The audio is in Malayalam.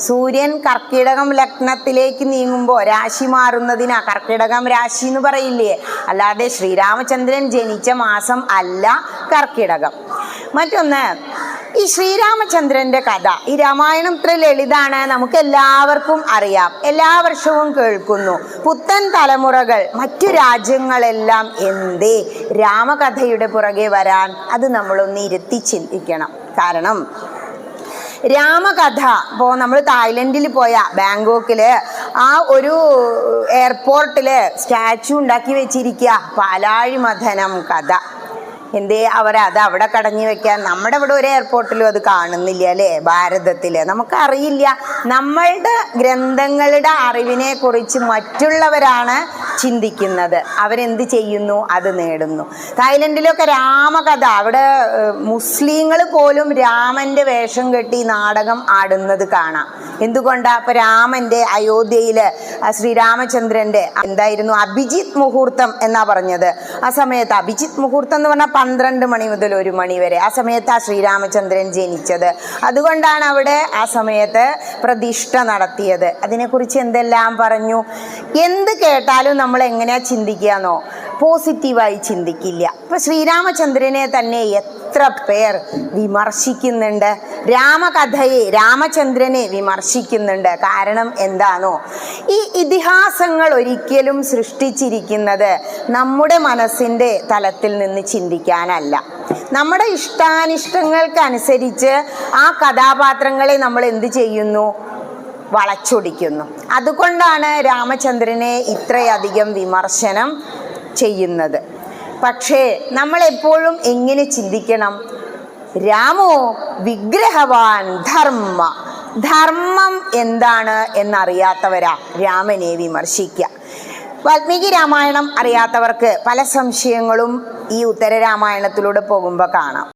സൂര്യൻ കർക്കിടകം ലഗ്നത്തിലേക്ക് നീങ്ങുമ്പോൾ രാശി മാറുന്നതിനാ. കർക്കിടകം രാശി എന്ന് പറയില്ലേ? അല്ലാതെ ശ്രീരാമചന്ദ്രൻ ജനിച്ച മാസം അല്ല കർക്കിടകം. മറ്റൊന്ന് ഈ ശ്രീരാമചന്ദ്രന്റെ കഥ. ഈ രാമായണം ഇത്ര ലളിതാണ്. നമുക്ക് എല്ലാവർക്കും അറിയാം. എല്ലാ വർഷവും കേൾക്കുന്നു. പുത്തൻ തലമുറകൾ മറ്റു രാജ്യങ്ങളെല്ലാം എന്തേ രാമകഥയുടെ പുറകെ വരാൻ? അത് നമ്മളൊന്ന് ഇരുത്തി ചിന്തിക്കണം. കാരണം രാമകഥ. ഇപ്പോൾ നമ്മൾ തായ്ലൻഡിൽ പോയ ബാങ്കോക്കിൽ ആ ഒരു എയർപോർട്ടിൽ സ്റ്റാച്ചു ഉണ്ടാക്കി വെച്ചിരിക്കുക പാലാഴിമഥനം കഥ. എന്തേ അവർ അത് അവിടെ കടഞ്ഞു വെക്കാൻ? നമ്മുടെ ഇവിടെ ഒരു എയർപോർട്ടിലും അത് കാണുന്നില്ല അല്ലേ ഭാരതത്തിൽ നമുക്കറിയില്ല. നമ്മളുടെ ഗ്രന്ഥങ്ങളുടെ അറിവിനെ കുറിച്ച് മറ്റുള്ളവരാണ് ചിന്തിക്കുന്നത്. അവരെന്ത് ചെയ്യുന്നു? അത് നേടുന്നു. തായ്ലൻഡിലൊക്കെ രാമകഥ. അവിടെ മുസ്ലിങ്ങൾ പോലും രാമന്റെ വേഷം കെട്ടി നാടകം ആടുന്നത് കാണാം. എന്തുകൊണ്ടാ? അപ്പൊ രാമന്റെ അയോധ്യയിൽ ശ്രീരാമചന്ദ്രന്റെ എന്തായിരുന്നു? അഭിജിത്ത് മുഹൂർത്തം എന്നാ പറഞ്ഞത്. ആ സമയത്ത് അഭിജിത്ത് മുഹൂർത്തം എന്ന് പറഞ്ഞാൽ പന്ത്രണ്ട് മണി മുതൽ ഒരു മണി വരെ. ആ സമയത്ത് ആ ശ്രീരാമചന്ദ്രൻ ജനിച്ചത്. അതുകൊണ്ടാണ് അവിടെ ആ സമയത്ത് പ്രതിഷ്ഠ നടത്തിയത്. അതിനെക്കുറിച്ച് എന്തെല്ലാം പറഞ്ഞു? എന്ത് കേട്ടാലും നമ്മൾ എങ്ങനെയാ ചിന്തിക്കുകയെന്നോ പോസിറ്റീവായി ചിന്തിക്കില്ല. ഇപ്പൊ ശ്രീരാമചന്ദ്രനെ തന്നെ എത്ര പേർ വിമർശിക്കുന്നുണ്ട്. രാമകഥയെ രാമചന്ദ്രനെ വിമർശിക്കുന്നുണ്ട്. കാരണം എന്താണോ ഈ ഇതിഹാസങ്ങൾ ഒരിക്കലും സൃഷ്ടിച്ചിരിക്കുന്നത് നമ്മുടെ മനസ്സിന്റെ തലത്തിൽ നിന്ന് ചിന്തിക്കാനല്ല. നമ്മുടെ ഇഷ്ടാനിഷ്ടങ്ങൾക്കനുസരിച്ച് ആ കഥാപാത്രങ്ങളെ നമ്മൾ എന്ത് ചെയ്യുന്നു? വളച്ചൊടിക്കുന്നു. അതുകൊണ്ടാണ് രാമചന്ദ്രനെ ഇത്രയധികം വിമർശനം ചെയ്യുന്നത്. പക്ഷേ നമ്മൾ എപ്പോഴും എങ്ങനെ ചിന്തിക്കണം? രാമോ വിഗ്രഹവാൻ ധർമ്മ. ധർമ്മം എന്താണ് എന്നറിയാത്തവരാ രാമനെ വിമർശിക്കുക. വാൽമീകി രാമായണം അറിയാത്തവർക്ക് പല സംശയങ്ങളും ഈ ഉത്തര രാമായണത്തിലൂടെ പോകുമ്പോൾ കാണാം.